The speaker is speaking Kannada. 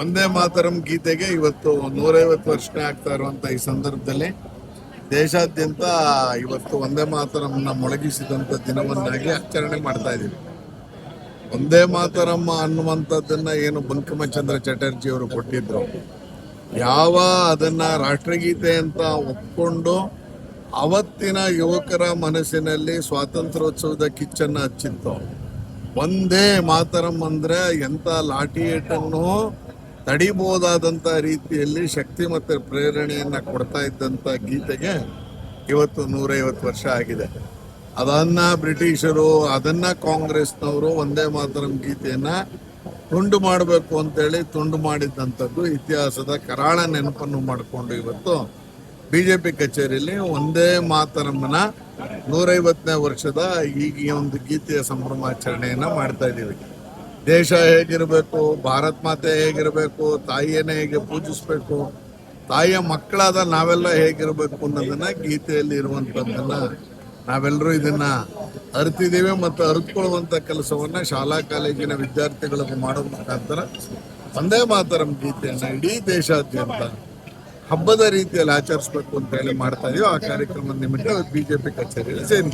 ಒಂದೇ ಮಾತರಂ ಗೀತೆಗೆ ಇವತ್ತು ನೂರೈವತ್ತು ವರ್ಷ ಆಗ್ತಾ ಇರುವಂತ ಈ ಸಂದರ್ಭದಲ್ಲಿ ದೇಶಾದ್ಯಂತ ಇವತ್ತು ಒಂದೇ ಮಾತರಂನ ಮೊಳಗಿಸಿದಂತ ದಿನವನ್ನಾಗಿ ಆಚರಣೆ ಮಾಡ್ತಾ ಇದ್ದೀವಿ. ಒಂದೇ ಮಾತರಮ್ಮ ಅನ್ನುವಂಥದ್ದನ್ನ ಏನು ಬಂಕಿಮಚಂದ್ರ ಚಟರ್ಜಿ ಅವರು ಕೊಟ್ಟಿದ್ರು. ಯಾವ ಅದನ್ನ ರಾಷ್ಟ್ರಗೀತೆ ಅಂತ ಒಪ್ಕೊಂಡು ಅವತ್ತಿನ ಯುವಕರ ಮನಸ್ಸಿನಲ್ಲಿ ಸ್ವಾತಂತ್ರ್ಯೋತ್ಸವದ ಕಿಚ್ಚನ್ನ ಹಚ್ಚಿತ್ತು. ಒಂದೇ ಮಾತರಂ ಅಂದ್ರೆ ಎಂತ ಲಾಠಿ ಏಟನ್ನು ತಡಿಬಹುದಾದಂತ ರೀತಿಯಲ್ಲಿ ಶಕ್ತಿ ಮತ್ತೆ ಪ್ರೇರಣೆಯನ್ನ ಕೊಡ್ತಾ ಇದ್ದಂತ ಗೀತೆಗೆ ಇವತ್ತು ನೂರೈವತ್ತು ವರ್ಷ ಆಗಿದೆ. ಅದನ್ನ ಬ್ರಿಟಿಷರು, ಅದನ್ನ ಕಾಂಗ್ರೆಸ್ನವರು ಒಂದೇ ಮಾತರಂ ಗೀತೆಯನ್ನ ತುಂಡು ಮಾಡಬೇಕು ಅಂತೇಳಿ ತುಂಡು ಮಾಡಿದ್ದಂಥದ್ದು ಇತಿಹಾಸದ ಕರಾಳ ನೆನಪನ್ನು ಮಾಡಿಕೊಂಡು ಇವತ್ತು ಬಿಜೆಪಿ ಕಚೇರಿಯಲ್ಲಿ ಒಂದೇ ಮಾತರಮ್ಮನ ನೂರೈವತ್ತನೇ ವರ್ಷದ ಈ ಒಂದು ಗೀತೆಯ ಸಂಭ್ರಮಾಚರಣೆಯನ್ನ ಮಾಡ್ತಾ ಇದ್ದೀವಿ. ದೇಶ ಹೇಗಿರಬೇಕು, ಭಾರತ್ ಮಾತೆ ಹೇಗಿರಬೇಕು, ತಾಯಿಯನ್ನೇ ಹೇಗೆ ಪೂಜಿಸ್ಬೇಕು, ತಾಯಿಯ ಮಕ್ಕಳಾದ ನಾವೆಲ್ಲ ಹೇಗಿರಬೇಕು ಅನ್ನೋದನ್ನ ಗೀತೆಯಲ್ಲಿ ಇರುವಂತದ್ದನ್ನ ನಾವೆಲ್ಲರೂ ಇದನ್ನ ಅರಿತಿದ್ದೀವಿ ಮತ್ತು ಅರಿತುಕೊಳ್ಳುವಂತ ಕೆಲಸವನ್ನ ಶಾಲಾ ಕಾಲೇಜಿನ ವಿದ್ಯಾರ್ಥಿಗಳಿಗೆ ಮಾಡೋ ಮುಖಾಂತರ ಒಂದೇ ಮಾತರಂ ಗೀತೆಯನ್ನು ಇಡೀ ದೇಶಾದ್ಯಂತ ಹಬ್ಬದ ರೀತಿಯಲ್ಲಿ ಆಚರಿಸ್ಬೇಕು ಅಂತ ಹೇಳಿ ಮಾಡ್ತಾ ಇದೀವಿ. ಆ ಕಾರ್ಯಕ್ರಮದ ನಿಮಿತ್ತ ಬಿಜೆಪಿ ಕಚೇರಿಯಲ್ಲಿ ಸೇರಿ